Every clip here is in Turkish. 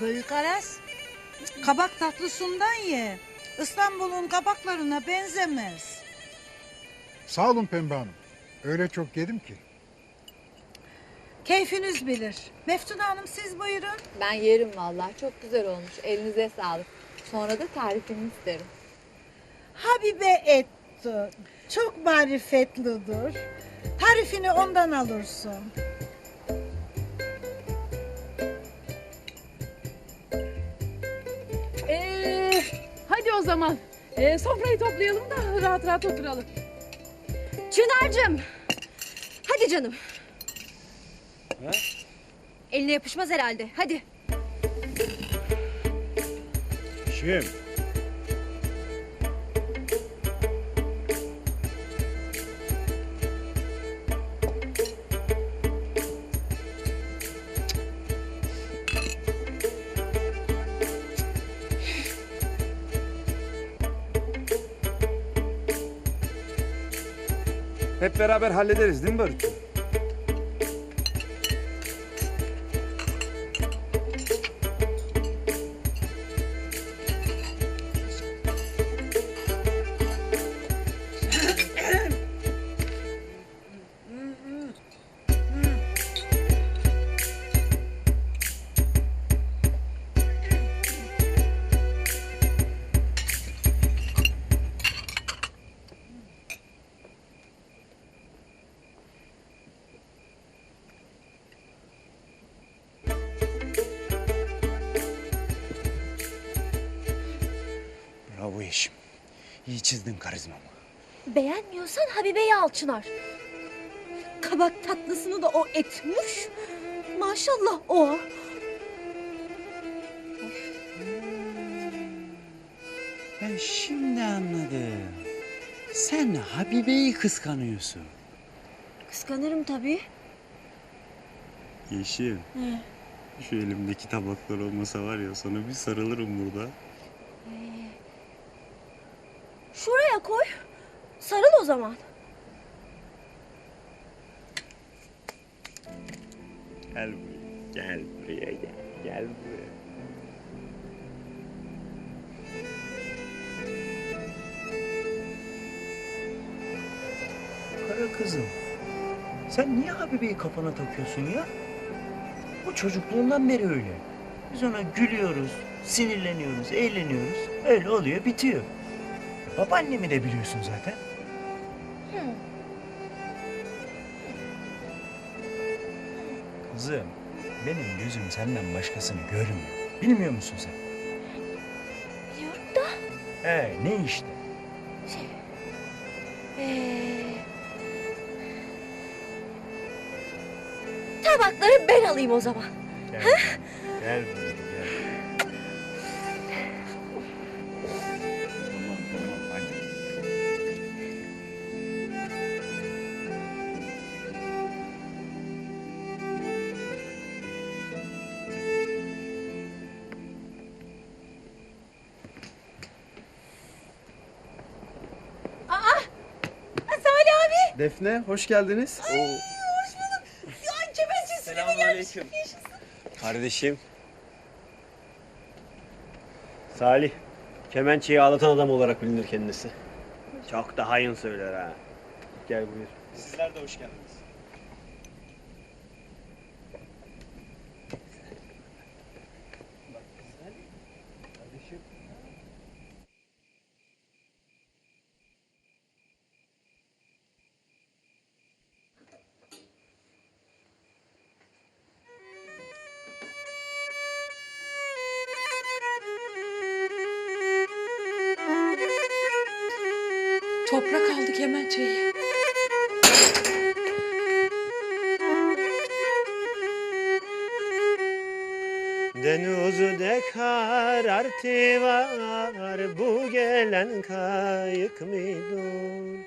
Büyük Aras. Kabak tatlısından ye. İstanbul'un kabaklarına benzemez. Sağ olun Pembe Hanım. Öyle çok yedim ki. Keyfiniz bilir. Meftun Hanım siz buyurun. Ben yerim vallahi. Çok güzel olmuş. Elinize sağlık. Sonra da tarifini isterim. Habibe etti. Çok marifetlidir. Tarifini ondan alırsın. Zaman. Ee, sofrayı toplayalım da rahat rahat oturalım. Çınar'cığım. Hadi canım. Eline yapışmaz herhalde. Hadi. Kim? Hep beraber hallederiz değil mi Barut? İyi çizdin karizmamı. Beğenmiyorsan Habibe'yi al Çınar. Kabak tatlısını da o etmiş. Maşallah o. Ben şimdi anladım. Sen Habibe'yi kıskanıyorsun. Kıskanırım tabii. Yeşim. Şu elimdeki tabaklar olmasa var ya sana bir sarılırım burada. Şuraya koy. Sarıl o zaman. Gel buraya. Gel buraya gel. Gel buraya. Kara kızım. Sen niye Habibe'yi kafana takıyorsun ya? O çocukluğundan beri öyle. Biz ona gülüyoruz, sinirleniyoruz, eğleniyoruz. Öyle oluyor, bitiyor. Babaannemi de biliyorsun zaten. Kızım, benim gözüm senden başkasını görmüyor. Bilmiyor musun sen? Biliyorum da. He, ne işte? Şey. Ee... Tabakları ben alayım o zaman. Gel, gel buraya, Defne hoş geldiniz. Ay kemençesini mi gelmiş? Kardeşim. Salih. Kemençeyi ağlatan adam olarak bilinir kendisi. Çok da hayın söyler ha. Gel buyur. Sizler de hoş geldiniz. Toprak aldı kemençeyi. Denizde karartı var bu gelen kayık mıdır?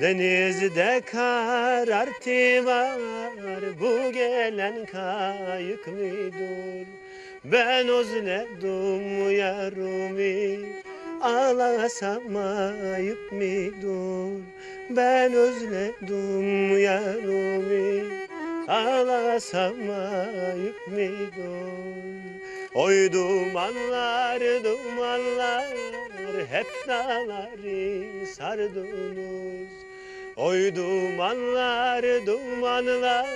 Denizde karartı var bu gelen kayık mıdır? Ben özledim yarımı ağlasam ayıp mıdır? Ben özledim yarımı Ağlasam ayıp mıdır? Oy dumanlar dumanlar hep dağları sardınız Oy dumanlar dumanlar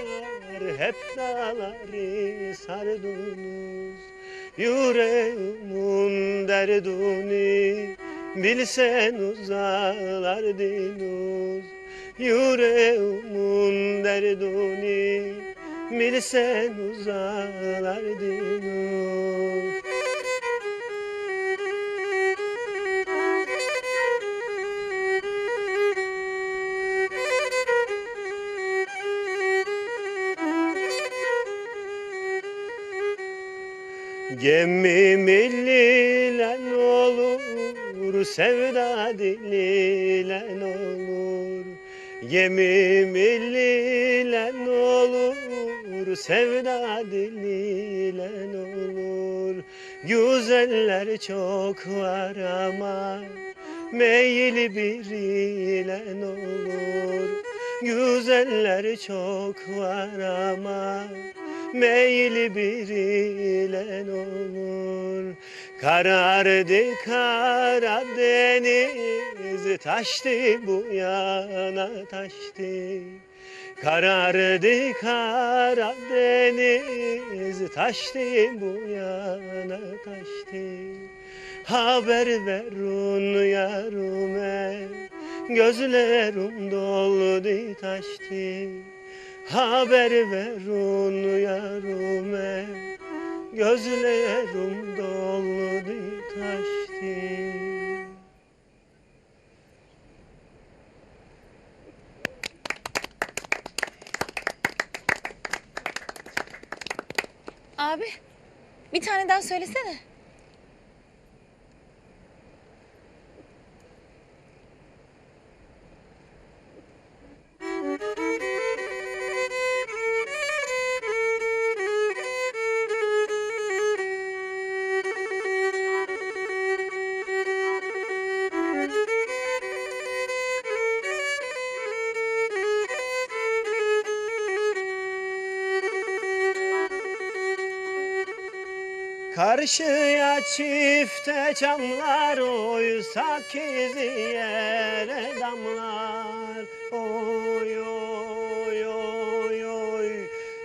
hep dağları sardınız Yüreğimin derdini bilsen uzarlardınız Yüreğimin derdini bilsen uzarlardınız Gemi millilen olur, sevda dililen olur. Gemi millilen olur, sevda dililen olur. Güzeller çok var ama meyil biriyle olur. Güzeller çok var ama meyil biriyle olur. Karardı Karadeniz taştı bu yana taştı. Karardı Karadeniz taştı bu yana taştı. Haber verun yarime gözlerim doldu taştı. Haber verun yarime gözlerim doldu taştı. Abi bir tane daha söylesene. Karşıya çifte çamlar oysa kizi yere damlar. Oy oy oy oy.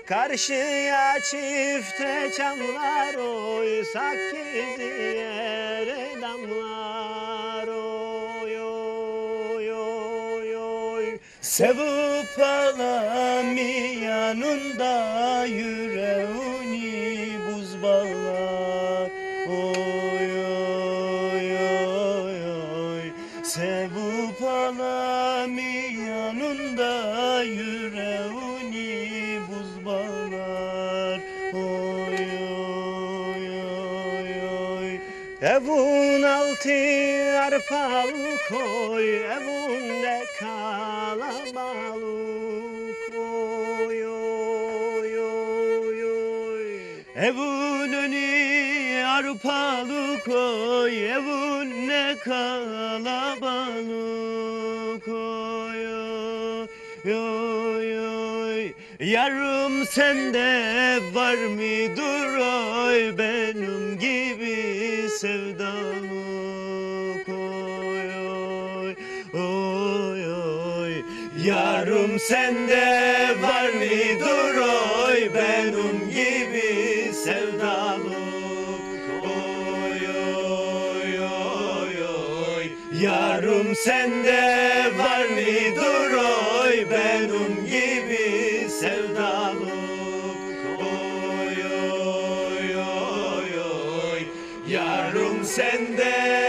Karşıya çifte çamlar oysa kizi yere damlar. Oy oy oy oy. Sevup alami yanında yüreğini oy Sevup alami yanında yüreğini buz bağlar Oy oy oy oy. Evun altı arpalık oy Evunde kalabalık. Oy oy oy oy. Evun önü arpalık oy Evun ne kalabalık oy oy oy Yarım sende var mıdır oy benim gibi sevdalık oy oy oy oy. Yarım sende var mıdır oy benim gibi sevdalık Yarım sende var mıdır oy? Benim gibi sevdalık oy oy oy oy. Yarım sende